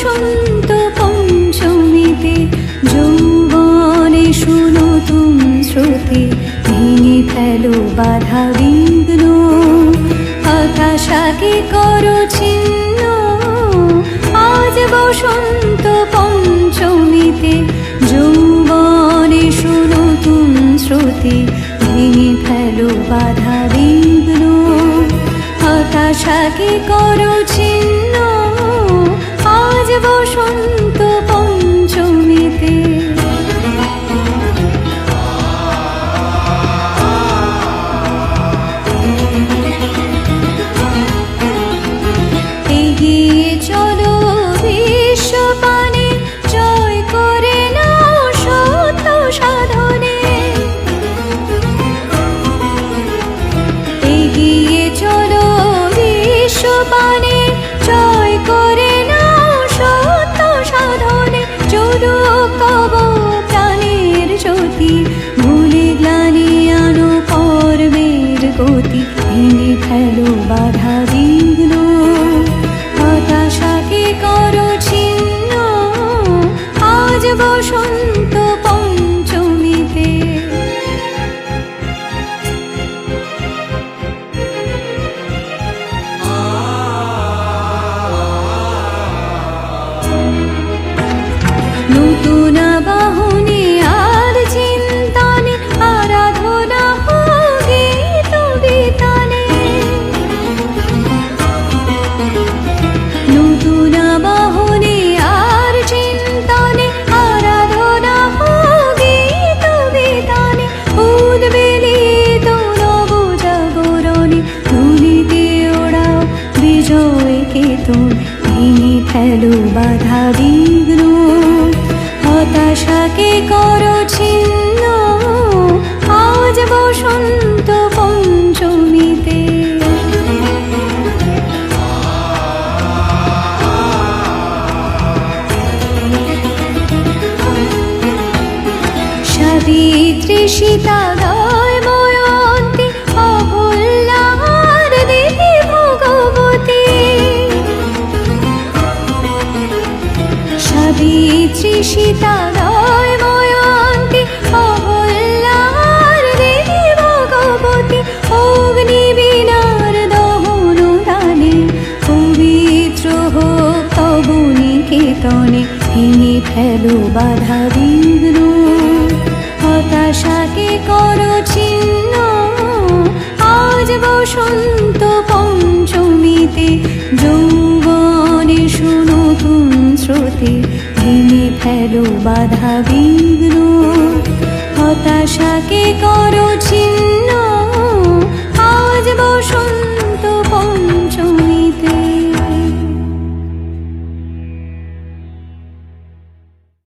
বসন্ত পঞ্চমীতে যৌবনে শুনো তুম শ্রুতি, ভেঙে ফেলো বাধা বিঘ্ন। হতাশাকে করো চিহ্ন আজ বসন্ত পঞ্চমীতে যৌবনে শুনো তুম শ্রুতি, ভেঙে ফেলো বাধা বিঘ্ন। হতাশাকে করো চিহ্ন আজ বসন্ত হতাশাকে করো ছিন্ন। আজ বসন্ত পঞ্চমীতে। সাবিত্রী সীতাদয় ময়ন্তী ভগবতী অগ্নি বিনার দহন দানে পবিত্র হোক তব নিকেতনে, ভেঙে ফেলো বাধা বিঘ্ন। হতাশাকে করো ছিন্ন আজ বসন্ত পঞ্চমীতে যৌবনে গেল বাধা বিঘ্ন হতাশাকে করো ছিন্ন। আজ বসন্ত